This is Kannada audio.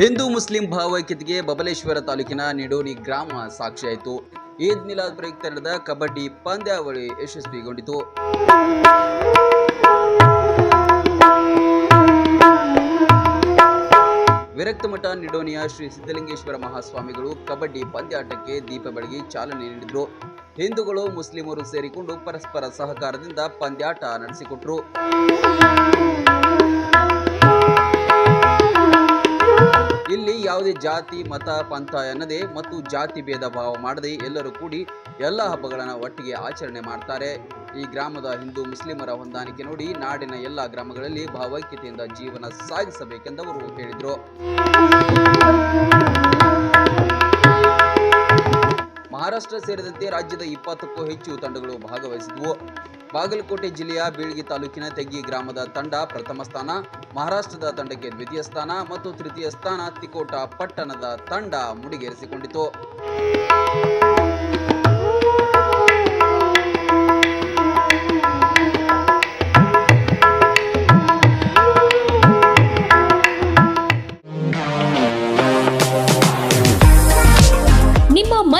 ಹಿಂದೂ ಮುಸ್ಲಿಂ ಭಾವೈಕ್ಯತೆಗೆ ಬಬಲೇಶ್ವರ ತಾಲೂಕಿನ ನಿಡೋನಿ ಗ್ರಾಮ ಸಾಕ್ಷಿಯಾಯಿತು. ಈದ್ ಮಿಲಾದ್ ಪ್ರಯುಕ್ತ ನಡೆದ ಕಬಡ್ಡಿ ಪಂದ್ಯಾವಳಿ ಯಶಸ್ವಿಗೊಂಡಿತು. ವಿರಕ್ತಮಠ ನಿಡೋನಿಯ ಶ್ರೀ ಸಿದ್ದಲಿಂಗೇಶ್ವರ ಮಹಾಸ್ವಾಮಿಗಳು ಕಬಡ್ಡಿ ಪಂದ್ಯಾಟಕ್ಕೆ ದೀಪ ಬೆಳಗಿ ಚಾಲನೆ ನೀಡಿದರು. ಹಿಂದೂಗಳು ಮುಸ್ಲಿಮರು ಸೇರಿಕೊಂಡು ಪರಸ್ಪರ ಸಹಕಾರದಿಂದ ಪಂದ್ಯಾಟ ನಡೆಸಿಕೊಟ್ರು. ಯಾವುದೇ ಜಾತಿ, ಮತ, ಪಂಥ ಎನ್ನದೆ ಮತ್ತು ಜಾತಿ ಭೇದ ಭಾವ ಮಾಡದೆ ಎಲ್ಲರೂ ಕೂಡಿ ಎಲ್ಲ ಹಬ್ಬಗಳನ್ನು ಒಟ್ಟಿಗೆ ಆಚರಣೆ ಮಾಡ್ತಾರೆ. ಈ ಗ್ರಾಮದ ಹಿಂದೂ ಮುಸ್ಲಿಮರ ಹೊಂದಾಣಿಕೆ ನೋಡಿ ನಾಡಿನ ಎಲ್ಲ ಗ್ರಾಮಗಳಲ್ಲಿ ಭಾವೈಕ್ಯತೆಯಿಂದ ಜೀವನ ಸಾಗಿಸಬೇಕೆಂದವರು ಹೇಳಿದರು. ಮಹಾರಾಷ್ಟ್ರ ಸೇರಿದಂತೆ ರಾಜ್ಯದ ಇಪ್ಪತ್ತಕ್ಕೂ ಹೆಚ್ಚು ತಂಡಗಳು ಭಾಗವಹಿಸಿದ್ವು. ಬಾಗಲಕೋಟೆ ಜಿಲ್ಲೆಯ ಬೀಳ್ಗಿ ತಾಲೂಕಿನ ತೆಗ್ಗಿ ಗ್ರಾಮದ ತಂಡ ಪ್ರಥಮ ಸ್ಥಾನ, ಮಹಾರಾಷ್ಟ್ರದ ತಂಡಕ್ಕೆ ದ್ವಿತೀಯ ಸ್ಥಾನ ಮತ್ತು ತೃತೀಯ ಸ್ಥಾನ ತಿಕೋಟ ಪಟ್ಟಣದ ತಂಡ ಮುಡಿಗೇರಿಸಿಕೊಂಡಿತು.